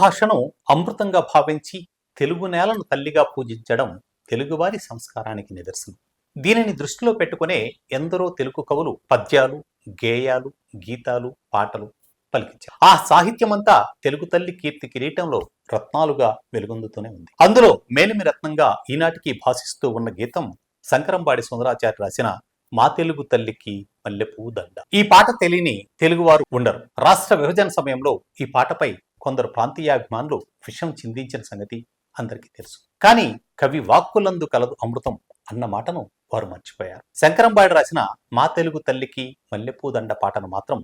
భాషను అమృతంగా భావించి తెలుగు నేలను తల్లిగా పూజించడం తెలుగువారి సంస్కారానికి నిదర్శనం. దీనిని దృష్టిలో పెట్టుకునే ఎందరో తెలుగు కవులు పద్యాలు గేయాలు గీతాలు పాటలు పలికించారు. ఆ సాహిత్యమంతా తెలుగు తల్లి కీర్తి కిరీటంలో రత్నాలుగా వెలుగొందుతూనే ఉంది. అందులో మేలిమి రత్నంగా ఈనాటికి భాషిస్తూ ఉన్న గీతం శంకరంబాడి సుందరాచార్య రాసిన మా తెలుగు తల్లికి మల్లెపూ దండ ఈ పాట తెలియని తెలుగువారు ఉండరు. రాష్ట్ర విభజన సమయంలో ఈ పాటపై కొందరు ప్రాంతీయాభిమానులు విషం చిందించిన సంగతి అందరికీ తెలుసు. కానీ కవి వాక్కులందు కలదు అమృతం అన్న మాటను వారు మర్చిపోయారు. శంకరంబాయుడు రాసిన మా తెలుగు తల్లికి మల్లెపూదండ పాటను మాత్రం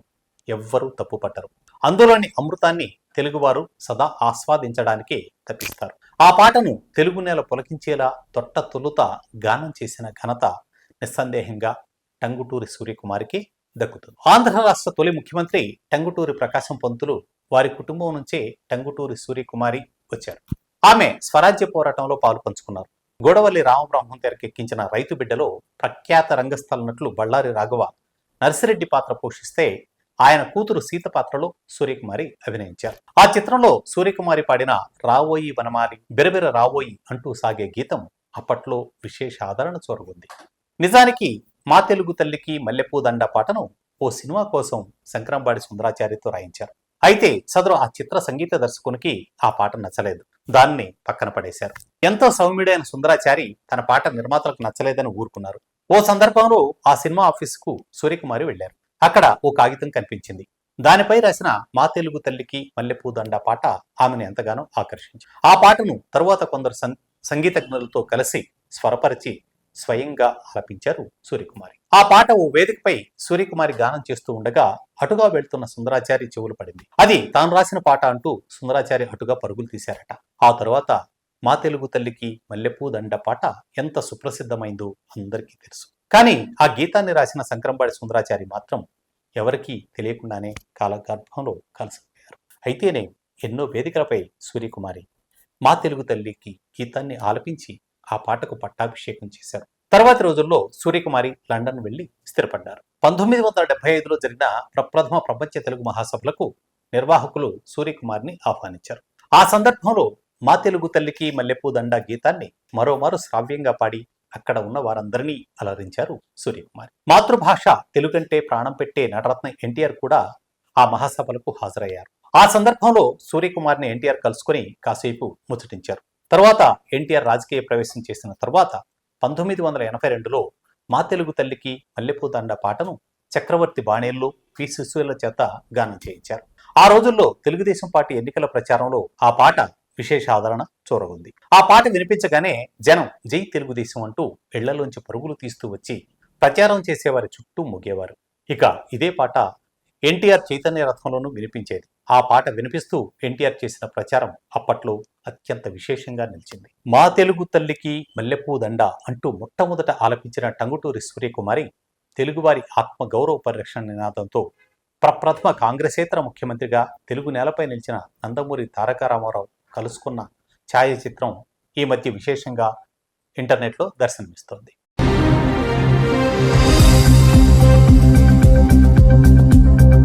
ఎవ్వరూ తప్పుపట్టరు. అందులోని అమృతాన్ని తెలుగువారు సదా ఆస్వాదించడానికే తప్పిస్తారు. ఆ పాటను తెలుగు నేల పొలకించేలా తొట్ట తొలుత గానం చేసిన ఘనత నిస్సందేహంగా టంగుటూరి సూర్యకుమారికి దక్కుతుంది. ఆంధ్ర రాష్ట్ర తొలి ముఖ్యమంత్రి టంగుటూరి ప్రకాశం పంతులు వారి కుటుంబం నుంచే టంగుటూరి సూర్యకుమారి వచ్చారు. ఆమె స్వరాజ్య పోరాటంలో పాలు పంచుకున్నారు గోడవల్లి రామబ్రహ్మం తెరకెక్కించిన రైతు బిడ్డలో ప్రఖ్యాత రంగస్థల నటులు బళ్ళారి రాఘవ నర్సిరెడ్డి పాత్ర పోషిస్తే ఆయన కూతురు సీత పాత్రలో సూర్యకుమారి అభినయించారు. ఆ చిత్రంలో సూర్యకుమారి పాడిన రావోయి వనమాలి బిరబిర రావోయి అంటూ సాగే గీతం అప్పట్లో విశేష ఆదరణ చూరగొంది. నిజానికి మా తెలుగు తల్లికి మల్లెపూ దండ పాటను ఓ సినిమా కోసం శంకరంబాడి సుందరాచార్యతో రాయించారు. అయితే సదరు ఆ చిత్ర సంగీత దర్శకునికి ఆ పాట నచ్చలేదు. దాన్ని పక్కన పడేశారు. ఎంతో సౌమ్యుడైన సుందరాచారి తన పాట నిర్మాతలకు నచ్చలేదని ఊరుకున్నారు. ఓ సందర్భంలో ఆ సినిమా ఆఫీసుకు సూర్యకుమారి వెళ్ళారు అక్కడ ఓ కాగితం కనిపించింది. దానిపై రాసిన మా తెలుగు తల్లికి మల్లెపూ దండ పాట ఆమెను ఎంతగానో ఆకర్షించింది. ఆ పాటను తరువాత కొందరు సం- సంగీతజ్ఞులతో కలిసి స్వరపరిచి స్వయంగా ఆలపించారు సూర్యకుమారి. ఆ పాట ఓ వేదికపై సూర్యకుమారి గానం చేస్తూ ఉండగా అటుగా వెళ్తున్న సుందరాచారి చెవులు పడింది. అది తాను రాసిన పాట అంటూ సుందరాచారి అటుగా పరుగులు తీశారట. ఆ తరువాత మా తెలుగు తల్లికి మల్లెపూ దండ పాట ఎంత సుప్రసిద్ధమైందో అందరికీ తెలుసు. కానీ ఆ గీతాన్ని రాసిన సంక్రంబాడి సుందరాచారి మాత్రం ఎవరికీ తెలియకుండానే కాలగర్భంలో కలిసిపోయారు. అయితేనే ఎన్నో వేదికలపై సూర్యకుమారి మా తెలుగు తల్లికి గీతాన్ని ఆలపించి ఆ పాటకు పట్టాభిషేకం చేశారు. తర్వాతి రోజుల్లో సూర్యకుమారి లండన్ వెళ్ళి స్థిరపడ్డారు. పంతొమ్మిది వందల డెబ్బై ఐదులో జరిగిన ప్రప్రథమ ప్రపంచ తెలుగు మహాసభలకు నిర్వాహకులు సూర్యకుమారిని ఆహ్వానించారు. ఆ సందర్భంలో మా తెలుగు తల్లికి మల్లెపూ దండ గీతాన్ని మరోమారు శ్రావ్యంగా పాడి అక్కడ ఉన్న వారందరినీ అలరించారు సూర్యకుమారి. మాతృభాష తెలుగంటే ప్రాణం పెట్టే నటరత్న ఎన్టీఆర్ కూడా ఆ మహాసభలకు హాజరయ్యారు. ఆ సందర్భంలో సూర్యకుమార్ని ఎన్టీఆర్ కలుసుకొని కాసేపు ముచ్చటించారు. తర్వాత ఎన్టీఆర్ రాజకీయ ప్రవేశం చేసిన తర్వాత పంతొమ్మిది వందల ఎనభై రెండులో మా తెలుగు తల్లికి మల్లెపూదండ పాటను చక్రవర్తి బాణేల్లో పి. శిశువుల చేత గానం చేయించారు. ఆ రోజుల్లో తెలుగుదేశం పార్టీ ఎన్నికల ప్రచారంలో ఆ పాట విశేష ఆదరణ చూరగొంది. ఆ పాట వినిపించగానే జనం జై తెలుగుదేశం అంటూ ఇళ్ళలోంచి పరుగులు తీస్తూ వచ్చి ప్రచారం చేసేవారి చుట్టూ ముగేవారు ఇక ఇదే పాట ఎన్టీఆర్ చైతన్య రథంలోనూ వినిపించేది. ఆ పాట వినిపిస్తూ ఎన్టీఆర్ చేసిన ప్రచారం అప్పట్లో అత్యంత విశేషంగా నిలిచింది. మా తెలుగు తల్లికి మల్లెపూ దండ అంటూ మొట్టమొదట ఆలపించిన టంగుటూరి సూర్యకుమారి తెలుగువారి ఆత్మగౌరవ పరిరక్షణ నినాదంతో ప్రప్రథమ కాంగ్రెసేతర ముఖ్యమంత్రిగా తెలుగు నేలపై నిలిచిన నందమూరి తారక రామారావు కలుసుకున్న ఛాయాచిత్రం ఈ మధ్య విశేషంగా ఇంటర్నెట్లో దర్శనమిస్తోంది.